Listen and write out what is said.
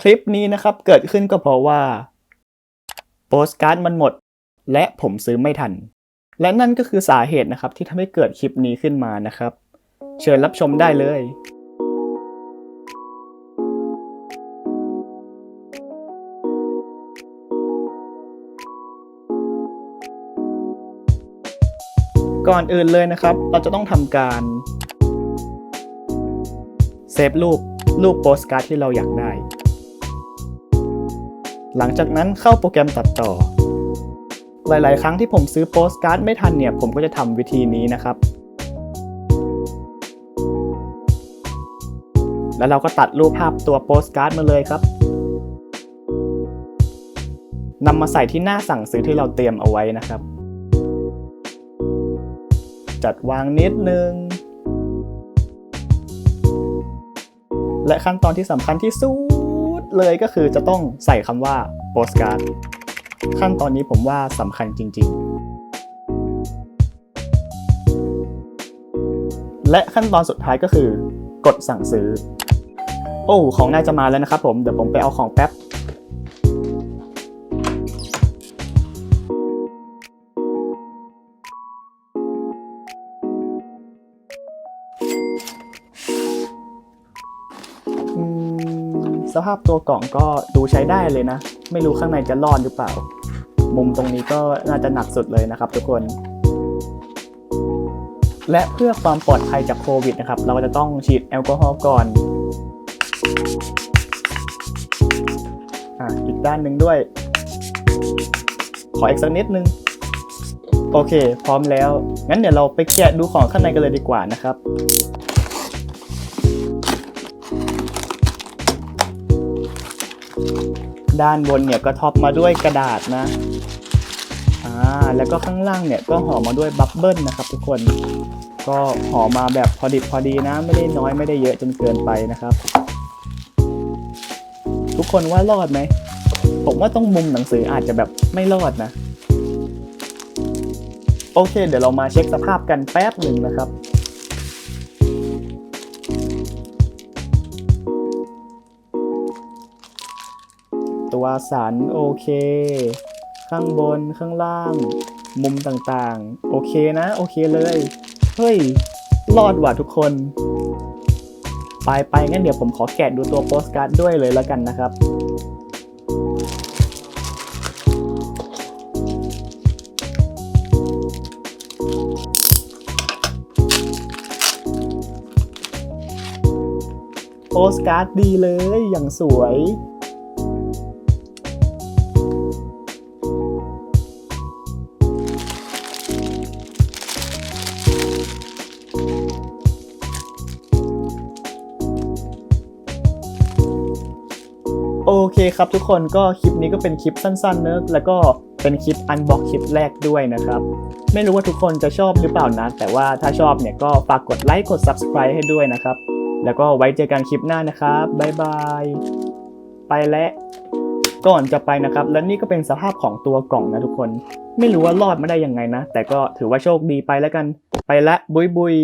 คลิปนี้นะครับเกิดขึ้นก็เพราะว่า โปสการ์ดมันหมด และผมซื้อไม่ทัน และนั่นก็คือสาเหตุนะครับที่ทำให้เกิดคลิปนี้ขึ้นมานะครับ เชิญรับชมได้เลยก่อนอื่นเลยนะครับ เราจะต้องทำการเซฟรูปรูปโปสการ์ดที่เราอยากได้ หลังจากนั้นเข้าโปรแกรมตัดต่อ หลาย ๆ ครั้งที่ผมซื้อโปสการ์ดไม่ทันเนี่ย ผมก็จะทำวิธีนี้นะครับ แล้วเราก็ตัดรูปภาพตัวโปสการ์ดมาเลยครับนำมาใส่ที่หน้าสั่งซื้อที่เราเตรียมเอาไว้นะครับ จัดวางนิดนึง และขั้นตอนที่สำคัญที่สุด เลยก็คือจะต้องใส่คำว่าโปสการ์ดขั้นตอนนี้ผมว่าสำคัญจริง ๆ และขั้นตอนสุดท้ายก็คือ กดสั่งซื้อ โอ้ ของน่าจะมาแล้วนะครับผม เดี๋ยวผมไปเอาของแป๊บ สภาพตัวกล่องก็ดูใช้ได้เลยนะ ไม่รู้ข้างในจะรอดหรือเปล่า มุมตรงนี้ก็น่าจะหนักสุดเลยนะครับทุกคน และเพื่อความปลอดภัยจากโควิดนะครับ เราก็จะต้องฉีดแอลกอฮอล์ก่อนอะอีกด้านหนึ่งด้วย ขออีกสักนิดนึง โอเค พร้อมแล้ว งั้นเดี๋ยวเราไปแกะดูของข้างในกันเลยดีกว่านะครับ ด้านบนเนี่ยก็ท็อปมาด้วยกระดาษนะอ่าแล้วก็ข้างล่างเนี่ยก็ห่อมาด้วยบับเบิ้ลนะครับ ทุกคนก็ห่อมาแบบพอดิบพอดีนะ ไม่ได้น้อยไม่ได้เยอะจนเกินไปนะครับ ทุกคนว่ารอดไหมผมว่าต้องมุมหนังสืออาจจะแบบไม่รอดนะ โอเค เดี๋ยวเรามาเช็คสภาพกันแป๊บหนึ่งนะครับ ตัวสันโอเค ข้างบนข้างล่าง มุมต่างๆ โอเคนะ โอเคเลย เฮ้ย รอดว่ะทุกคน ไปไปงั้นเดี๋ยวผมขอแกะดูตัวโปสการ์ดด้วยเลยแล้วกันนะครับโปสการ์ดดีเลยอย่างสวย โอเคครับทุกคนก็คลิปนี้ก็เป็นคลิปสั้นๆเนอะแล้วก็เป็นคลิปอันบอกคลิปแรกด้วยนะครับ ไม่รู้ว่าทุกคนจะชอบหรือเปล่านะ แต่ว่าถ้าชอบเนี่ยก็ฝากกดไลค์กด Subscribe ให้ด้วยนะครับ แล้วก็ไว้เจอกันคลิปหน้านะครับบ๊ายบาย ไปแล้วก่อนจะไปนะครับ และนี่ก็เป็นสภาพของตัวกล่องนะทุกคน ไม่รู้ว่ารอดมาได้ยังไงนะ แต่ก็ถือว่าโชคดีไปแล้วกัน ไปละบุยบุย